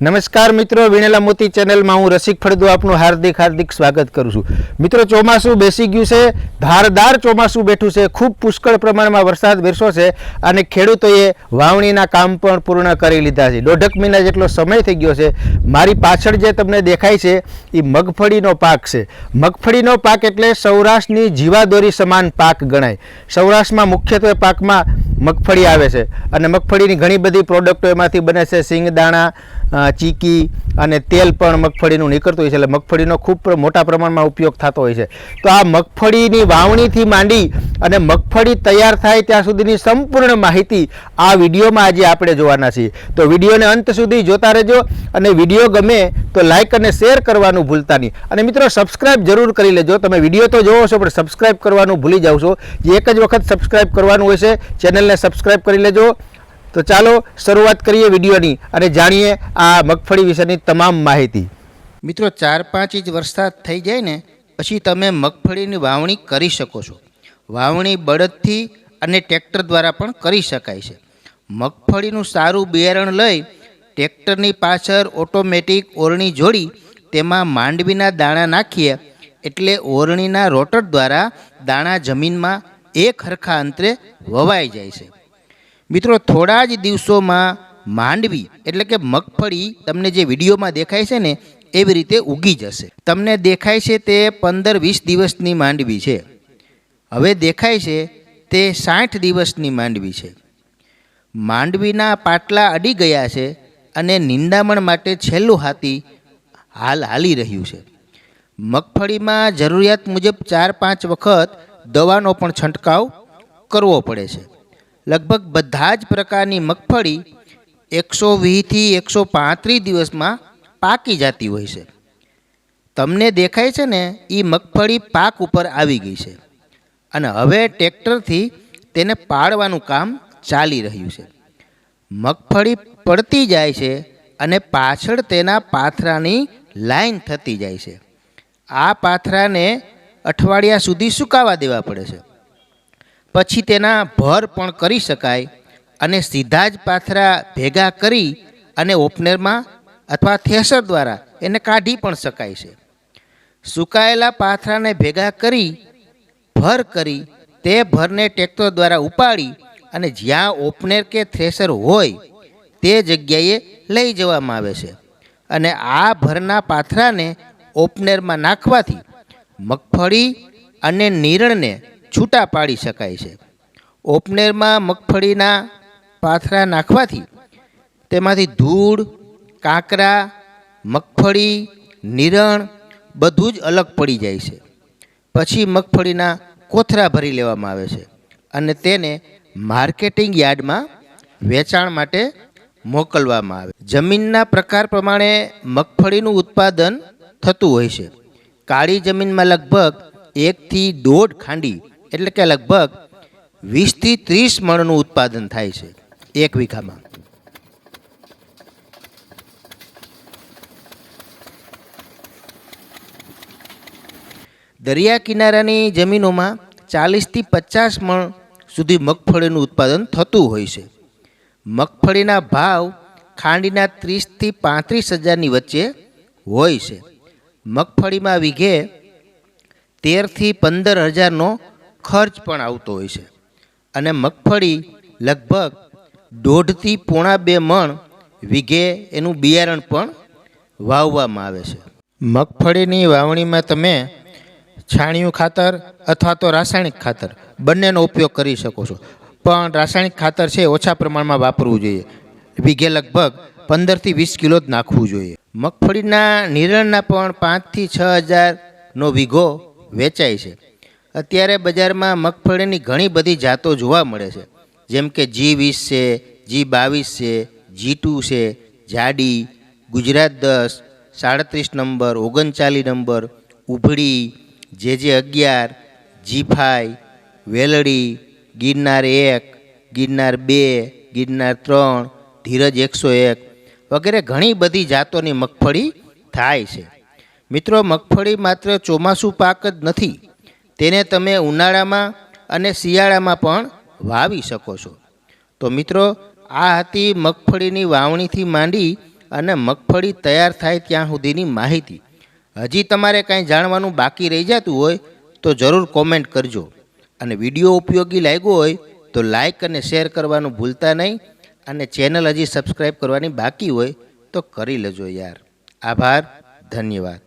નમસ્કાર મિત્રો, વિણેલા મોતી ચેનલમાં હું રસિક ફળદુ આપનું હાર્દિક હાર્દિક સ્વાગત કરું છું. મિત્રો, ચોમાસું બેસી ગયું છે, ધારદાર ચોમાસું બેઠું છે, ખૂબ પુષ્કળ પ્રમાણમાં વરસાદ વરસ્યો છે અને ખેડૂતોએ વાવણીના કામ પણ પૂર્ણ કરી લીધા છે. દોઢક મહિના જેટલો સમય થઈ ગયો છે. મારી પાછળ જે તમને દેખાય છે, એ મગફળીનો પાક છે. મગફળીનો પાક એટલે સૌરાષ્ટ્રની જીવાદોરી સમાન પાક ગણાય. સૌરાષ્ટ્રમાં મુખ્યત્વે પાકમાં મગફળી આવે છે. અને મગફળીની ઘણી બધી પ્રોડક્ટો એમાંથી બને છે. સિંગદાણા ચીકી અને તેલ પણ મગફળીનું નીકળતું હોય છે. એટલે મગફળીનો ખૂબ મોટા પ્રમાણમાં ઉપયોગ થતો હોય છે. તો આ મગફળીની વાવણીથી માંડી અને મગફળી તૈયાર થાય ત્યાં સુધીની સંપૂર્ણ માહિતી આ વિડીયોમાં આજે આપણે જોવાના છીએ. તો વિડીયોને અંત સુધી જોતા રહેજો અને વીડિયો ગમે તો લાઇક અને શેર કરવાનું ભૂલતા નહીં. અને મિત્રો સબસ્ક્રાઇબ જરૂર કરી લેજો. તમે વીડિયો તો જોવો છો, પણ સબસ્ક્રાઇબ કરવાનું ભૂલી જાઓ છો. જે એક જ વખત સબસ્ક્રાઇબ કરવાનું હોય છે ચેનલને સબસ્ક્રાઇબ કરી લેજો. તો ચાલો શરૂઆત કરીએ વિડીયોની અને જાણીએ આ મગફળી વિશેની તમામ માહિતી. મિત્રો ચાર પાંચ ઇંચ વરસાદ થઈ જાય ને, પછી તમે મગફળીની વાવણી કરી શકો છો. વાવણી બળદથી અને ટ્રેક્ટર દ્વારા પણ કરી શકાય છે. મગફળીનું સારું બિયારણ લઈ ટ્રેક્ટરની પાછળ ઓટોમેટિક ઓરણી જોડી તેમાં માંડવીના દાણા નાખીએ, એટલે ઓરણીના રોટર દ્વારા દાણા જમીનમાં એક હરખા અંતરે વવાઈ જાય છે. મિત્રો, થોડા જ દિવસોમાં માંડવી, એટલે કે મગફળી તમને જે વિડીયોમાં દેખાય છે ને, એવી રીતે ઉગી જશે. તમને દેખાય છે તે પંદર વીસ દિવસની માંડવી છે. હવે દેખાય છે તે સાઠ દિવસની માંડવી છે. માંડવીના પાટલા અડી ગયા છે અને નિંદામણ માટે છેલ્લું હાથી હાલ હાલી રહ્યું છે. મગફળીમાં જરૂરિયાત મુજબ ચાર પાંચ વખત દવાનો પણ છંટકાવ કરવો પડે છે. લગભગ બધા જ પ્રકારની મગફળી એકસો વીસથી એકસો પાંત્રીસ દિવસમાં પાકી જતી હોય છે. તમને દેખાય છે ને એ મગફળી પાક ઉપર આવી ગઈ છે. અને હવે ટ્રેક્ટરથી તેને પાડવાનું કામ ચાલી રહ્યું છે. મગફળી પડતી જાય છે અને પાછળ તેના પાથરાની લાઈન થતી જાય છે. આ પાથરાને અઠવાડિયા સુધી સુકાવા દેવા પડે છે. પછી તેના ભર પણ કરી શકાય અને સીધા જ પાથરા ભેગા કરી અને ઓપનરમાં અથવા થેસર દ્વારા એને કાઢી પણ શકાય છે. સુકાયેલા પાથરાને ભેગા કરી, ભર કરી, તે ભરને ટ્રેક્ટર દ્વારા ઉપાડી અને જ્યાં ઓપનર કે થ્રેસર હોય, તે જગ્યાએ લઈ જવામાં આવે છે. અને આ ભરના પાથરાને ઓપનરમાં નાખવાથી મગફળી અને નીરણને છૂટા પાડી શકાય છે. ઓપનેરમાં મગફળીના પાથરા નાખવાથી તેમાંથી ધૂળ, કાંકરા, મગફળી, નિરણ બધું જ અલગ પડી જાય છે. પછી મગફળીના કોથરા ભરી લેવામાં આવે છે અને તેને માર્કેટિંગ યાર્ડમાં વેચાણ માટે મોકલવામાં આવે. જમીનના પ્રકાર પ્રમાણે મગફળીનું ઉત્પાદન થતું હોય છે. કાળી જમીનમાં લગભગ એકથી દોઢ ખાંડી, એટલે કે લગભગ વીસથી ત્રીસ મણનું ઉત્પાદન થાય છે, એક વીઘામાં. દરિયા કિનારાની જમીનોમાં ચાલીસથી પચાસ મણ સુધી મગફળીનું ઉત્પાદન થતું હોય છે. મગફળીના ભાવ ખાંડીના ત્રીસથી પાંત્રીસ હજારની વચ્ચે હોય છે. મગફળીમાં વીઘે તેરથી પંદર હજારનો ખર્ચ પણ આવતો હોય છે. અને મગફળી લગભગ દોઢથી પોણા બે મણ વીઘે એનું બિયારણ પણ વાવવામાં આવે છે. મગફળીની વાવણીમાં તમે છાણિયું ખાતર અથવા તો રાસાયણિક ખાતર બંનેનો ઉપયોગ કરી શકો છો. પણ રાસાયણિક ખાતર છે ઓછા પ્રમાણમાં વાપરવું જોઈએ. વીઘે લગભગ પંદરથી વીસ કિલો જ નાખવું જોઈએ. મગફળીના નિરણના પણ પાંચથી છ હજારનો વીઘો વેચાય છે. અત્યારે બજારમાં મગફળીની ઘણી બધી જાતો જોવા મળે છે. જેમ કે જી વીસ છે, જી બાવીસ છે, જી ટુ છે, જાડી, ગુજરાત દસ, સાડત્રીસ નંબર, ઓગણચાલીસ નંબર, ઉભડી, જે જે અગિયાર, જી ફાઈ વેલડી, ગિરનાર એક, ગિરનાર બે, ગિરનાર ત્રણ, ધીરજ એકસો એક વગેરે ઘણી બધી જાતોની મગફળી થાય છે. મિત્રો, મગફળી માત્ર ચોમાસું પાક જ નથી, તેને તમે ઉનાળામાં અને શિયાળામાં પણ વાવી શકો છો. તો મિત્રો, આ હતી મગફળીની વાવણીથી માંડી અને મગફળી તૈયાર થાય ત્યાં સુધીની માહિતી. હજી તમારે કાંઈ જાણવાનું બાકી રહી જતું હોય તો જરૂર કોમેન્ટ કરજો. અને વીડિયો ઉપયોગી લાગ્યો હોય તો લાઈક અને શેર કરવાનું ભૂલતા નહીં. અને ચેનલ હજી સબસ્ક્રાઈબ કરવાની બાકી હોય તો કરી લેજો યાર. આભાર ધન્યવાદ.